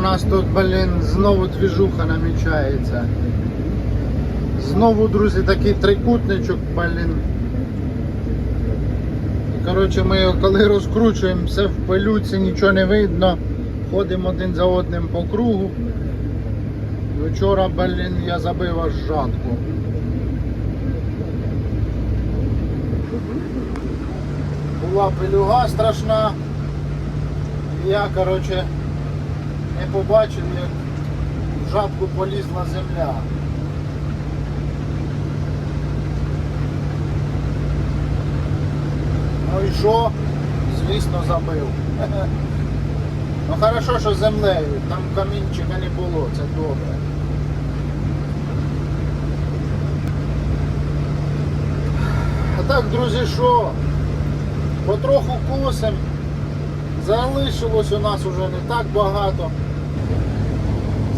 у нас тут, блін, знову двіжуха намічається. Знову, друзі, такий трикутничок, блін. Коротше, ми його коли розкручуємо, все в пилюці, нічого не видно. Ходимо один за одним по кругу. Вчора, блін, я забив аж жатку. Була пилюга страшна. Я, коротше, не побачив, як в жатку полізла земля. Ну і що? Звісно, забив. Ну хорошо, що землею, там камінчика не було, це добре. А так, друзі, що? Потроху косим. Залишилось у нас уже не так багато.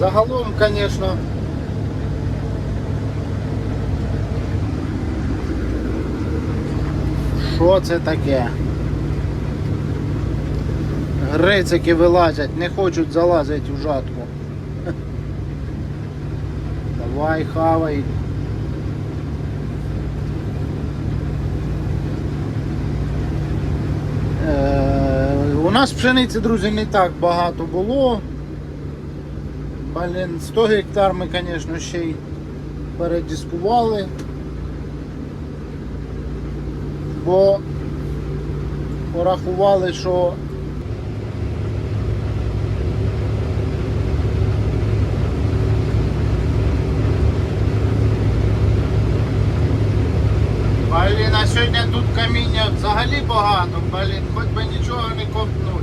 Загалом, звісно, що це таке? Грицики вилазять, не хочуть залазити в жатку. Давай, хавай. Е, У нас пшениці, друзі, не так багато було. Блін, 100 гектар ми, звісно, ще й передіскували. Бо порахували, що Блін, а сьогодні тут каміння взагалі багато, блін, хоч би нічого не ковтнуть.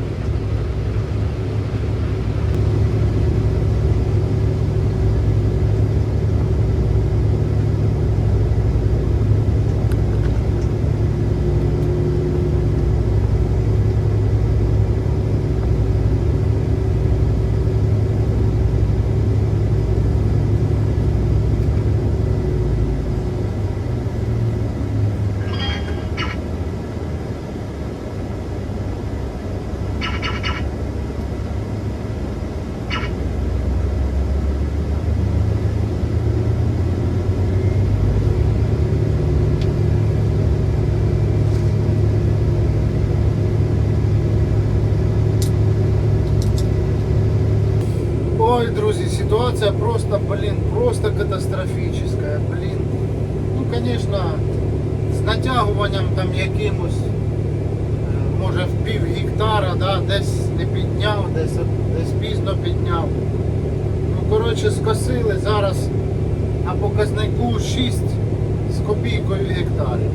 Ой, друзі, ситуація просто, блін, просто катастрофічна, блін. Ну, звісно, з натягуванням там якимось, е, може в пів гектара, да, десь не підняв, десь, десь пізно підняв. Ну, коротше, скосили зараз на показнику 6 з копійкою гектарів.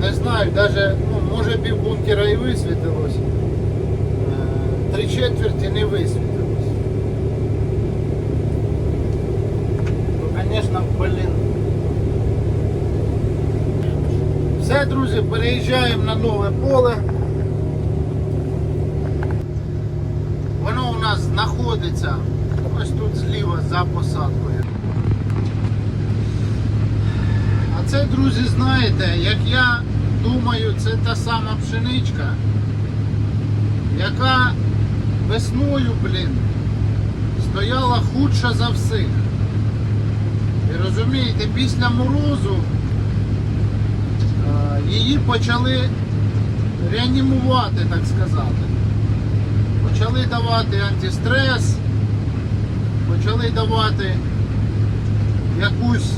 Не знаю, навіть, ну, може пів бункера і висвітилось. Е, Три четверті не висвітилось. Ну, звісно, блін. Все, друзі, переїжджаємо на нове поле. Воно у нас знаходиться ось тут зліва за посадкою. А це, друзі, знаєте, як я думаю, це та сама пшеничка, яка весною, блін, стояла худша за всіх. І розумієте, після морозу е, її почали реанімувати, так сказати. Почали давати антистрес, почали давати якусь,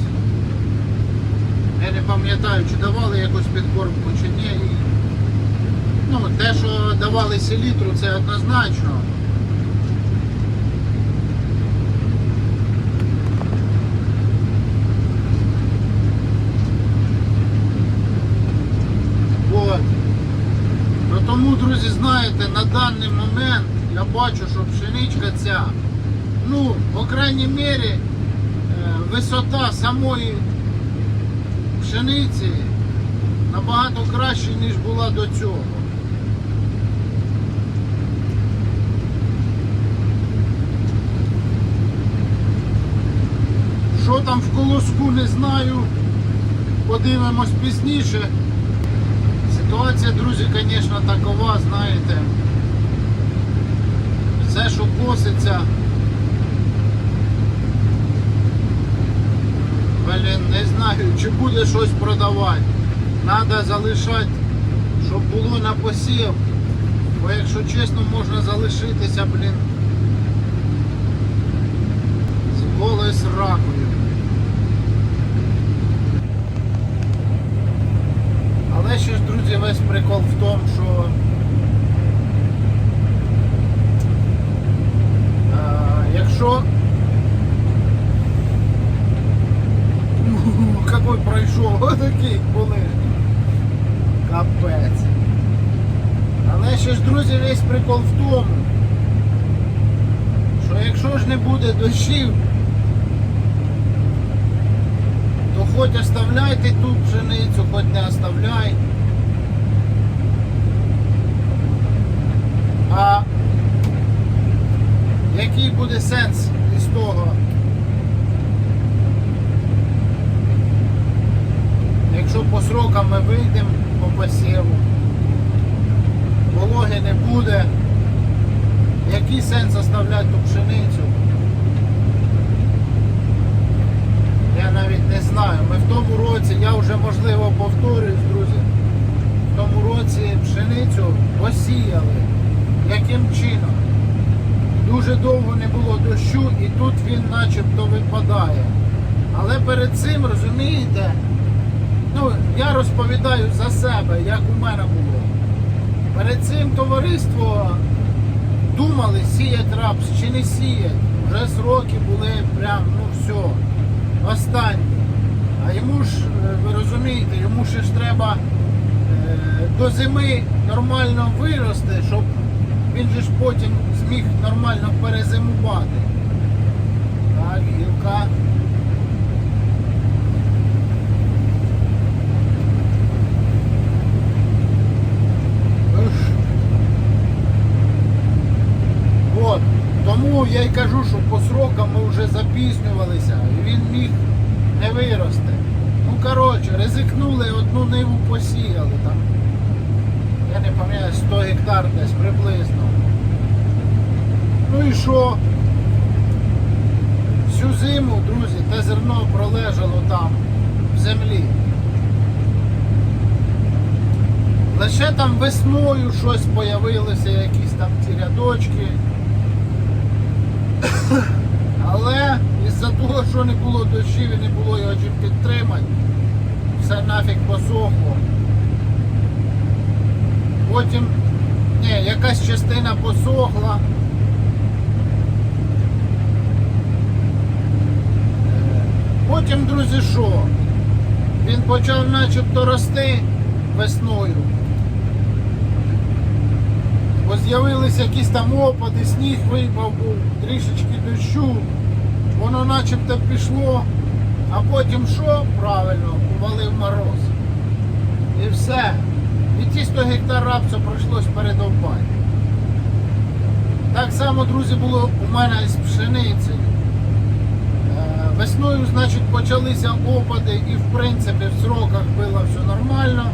я не пам'ятаю, чи давали якусь підкормку чи ні. Ну, те, що давали селітру, це однозначно. От. Ну тому, друзі, знаєте, на даний момент я бачу, що пшеничка ця, ну, по крайній мірі, е, висота самої пшениці набагато краще, ніж була до цього. Що там в колоску, не знаю. Подивимось пізніше. Ситуація, друзі, звісно, такова, знаєте. Все, що коситься. Блін, не знаю, чи буде щось продавати. Треба залишати, щоб було на посів. Бо якщо чесно, можна залишитися, блін. З голою сракою. Але ще ж, друзі, весь прикол в тому, що е, якщо Ух, какой пройшов, отакий були. Капець. Але ще ж, друзі, весь прикол в тому, що якщо ж не буде дощів, то хоч оставляйте тут пшеницю, хоч не оставляй. А який буде сенс із того? Якщо по срокам ми вийдемо по посіву, вологи не буде, який сенс оставляти ту пшеницю? Я навіть не знаю. Ми в тому році, я вже можливо повторююсь, друзі, в тому році пшеницю посіяли. Яким чином? Дуже довго не було дощу і тут він начебто випадає. Але перед цим, розумієте, ну, я розповідаю за себе, як у мене було. Перед цим товариство думали, сіять рапс чи не сіять. Вже сроки були прям, ну все, останні. А йому ж, розумієте, йому ще ж треба е, до зими нормально вирости, щоб він же ж потім зміг нормально перезимувати. Так, гілка. Тому я й кажу, що по срокам ми вже запізнювалися, і він міг не вирости. Коротше, ризикнули, одну ниву посіяли там. Я не пам'ятаю, 100 гектар десь приблизно. Ну і що? Всю зиму, друзі, те зерно пролежало там, в землі. Лише там весною щось появилося, якісь там ці рядочки. Але із-за того, що не було дощів і не було його чим підтримати, все нафіг посохло. Потім, ні, якась частина посохла. Потім, друзі, що? Він почав начебто рости весною. Бо з'явилися якісь там опади, сніг випав був, трішечки дощу, воно начебто пішло, а потім що? Правильно, увалив мороз. І все. І ті 100 гектар рапсу прийшлось передовбати. Так само, друзі, було у мене із пшеницею. Е, Весною, значить, почалися опади і в принципі в сроках було все нормально.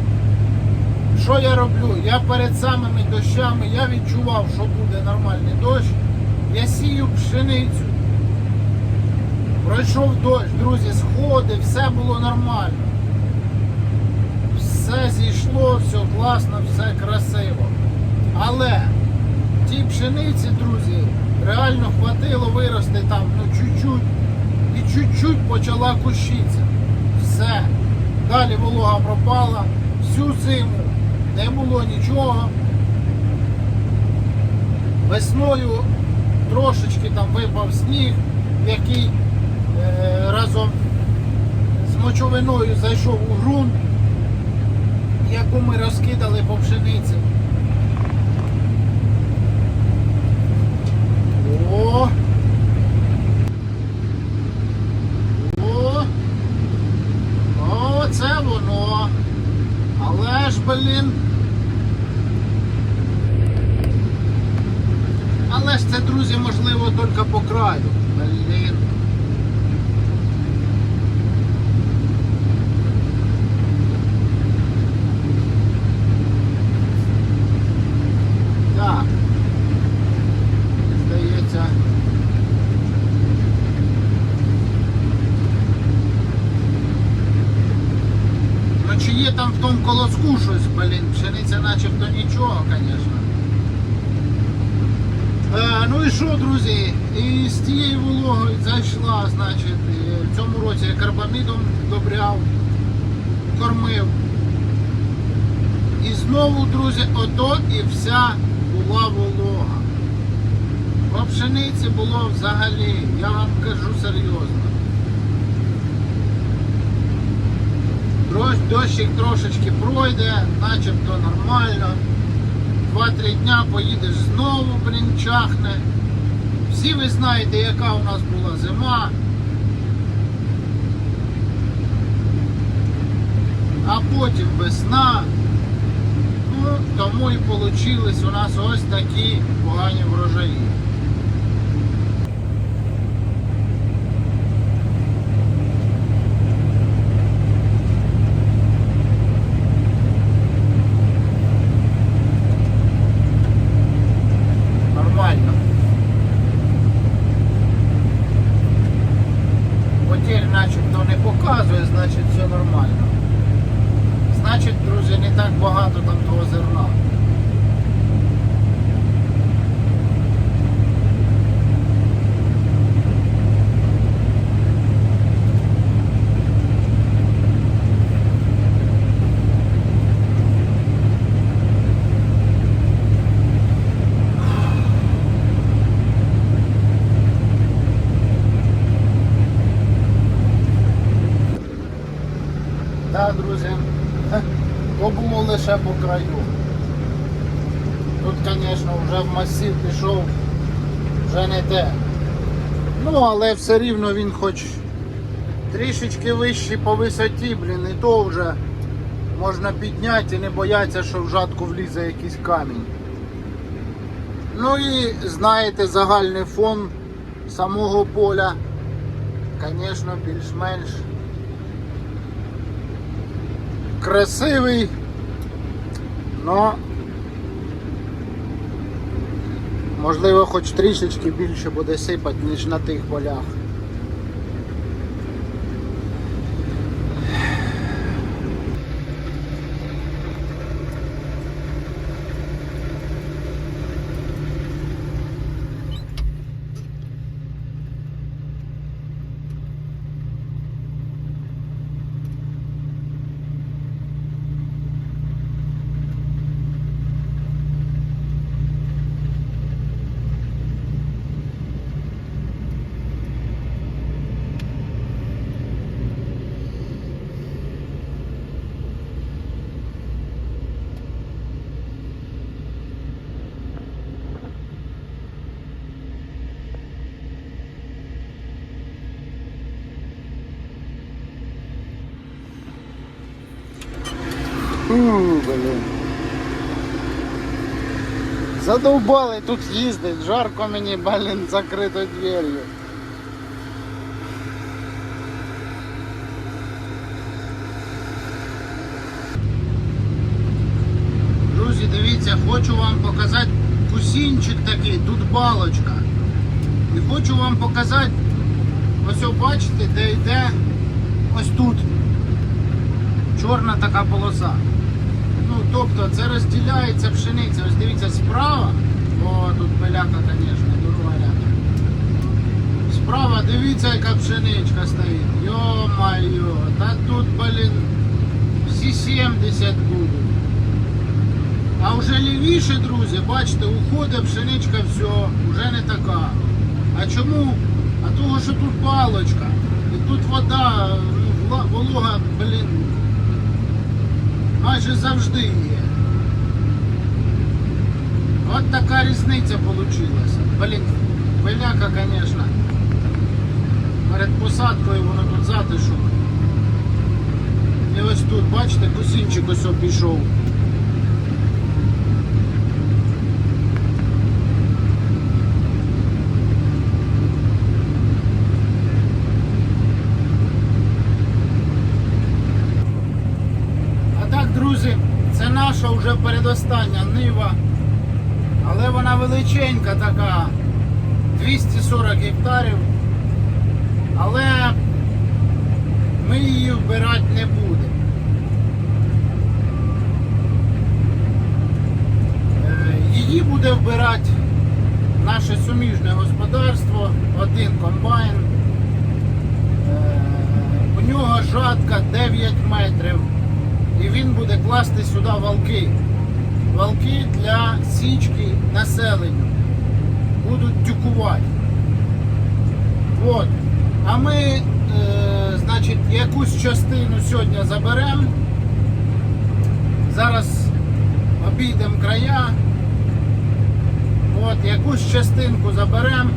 Що я роблю? Я перед самими дощами я відчував, що буде нормальний дощ. Я сію пшеницю. Пройшов дощ, друзі, сходи, все було нормально. Все зійшло, все класно, все красиво. Але тій пшениці, друзі, реально хватило вирости там ну чуть-чуть. І чуть-чуть почала кущитися. Все. Далі волога пропала. Всю зиму не було нічого. Весною трошечки там випав сніг, який разом з мочовиною зайшов у ґрунт, яку ми розкидали по пшениці. О! О! О, це воно. Але ж, блін. Але ж це, друзі, можливо, тільки по краю. Блін. Так. Здається. Там в тому колоску щось, блін, пшениця начебто нічого, звісно. Е, ну і що, друзі? І з тією вологою зайшла, значить, в цьому році я карбамідом добряв, кормив. І знову, друзі, ото і вся була волога. По пшениці було взагалі, я вам кажу серйозно. Дощ- Дощик трошечки пройде, начебто нормально. Два-три дня поїдеш знову, блін, чахне. Всі ви знаєте, яка у нас була зима. А потім весна. Ну, тому і получились у нас ось такі погані врожаї. Нормально. Потерь начебто не показує, значить все нормально. Значить, друзі, не так багато там того зерна. Так, друзі, то було лише по краю. Тут, звісно, вже в пішов, вже не те. Ну, але все рівно він хоч трішечки вищий по висоті, блін, і то вже можна підняти і не боятися, що в жатку влізе якийсь камінь. Ну і знаєте, загальний фон самого поля, звісно, більш-менш красивий, но можливо хоч трішечки більше буде сипати, ніж на тих полях. Блин. Задовбали тут їздить, жарко мені, блін, закритою дверью. Друзі, дивіться, хочу вам показати кусінчик такий, тут балочка. І хочу вам показати, ось бачите, де йде ось тут чорна така полоса. Ну, тобто це розділяється пшениця. Ось дивіться, справа, о, тут пиляка, звісно, дорога рядом. Справа, дивіться, яка пшеничка стоїть. Йо-майо, та тут, блін, всі 70 будуть. А вже лівіше, друзі, бачите, уходить пшеничка, все, вже не така. А чому? А того, що тут палочка. І тут вода, ну, волога, блін, майже завжди є. От така різниця вийшла. Блін, пиляка, звісно. Перед посадкою воно тут затишок. І ось тут, бачите, косінчик ось пішов. наша вже передостання нива. Але вона величенька така, 240 гектарів. Але ми її вбирати не будемо. Е, її буде вбирати наше суміжне господарство, один комбайн. Е, У нього жатка 9 метрів. І він буде класти сюди валки. Валки для січки населенню. Будуть тюкувати. От. А ми, е, значить, якусь частину сьогодні заберемо. Зараз обійдемо края. От, якусь частинку заберемо.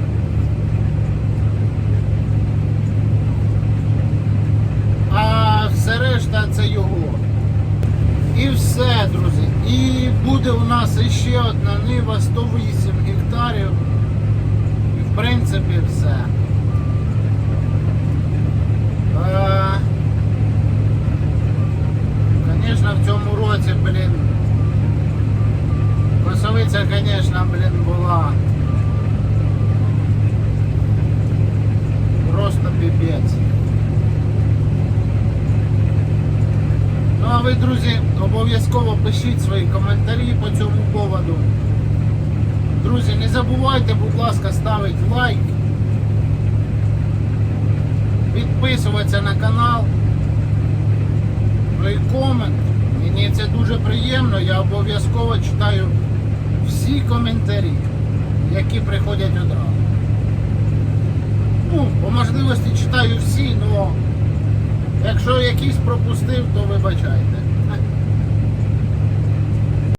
А все решта це його. І все, друзі. І буде у нас іще одна нива 108 гектарів. І в принципі все. Е, Звісно, в цьому році, блін. Косовиця, звісно, блін, була. Просто піпець. Ну а ви, друзі, обов'язково пишіть свої коментарі по цьому поводу. Друзі, не забувайте, будь ласка, ставити лайк, підписуватися на канал. Ну і комент. Мені це дуже приємно. Я обов'язково читаю всі коментарі, які приходять одразу. Ну, по можливості читаю всі, але якщо якийсь пропустив, то вибачайте.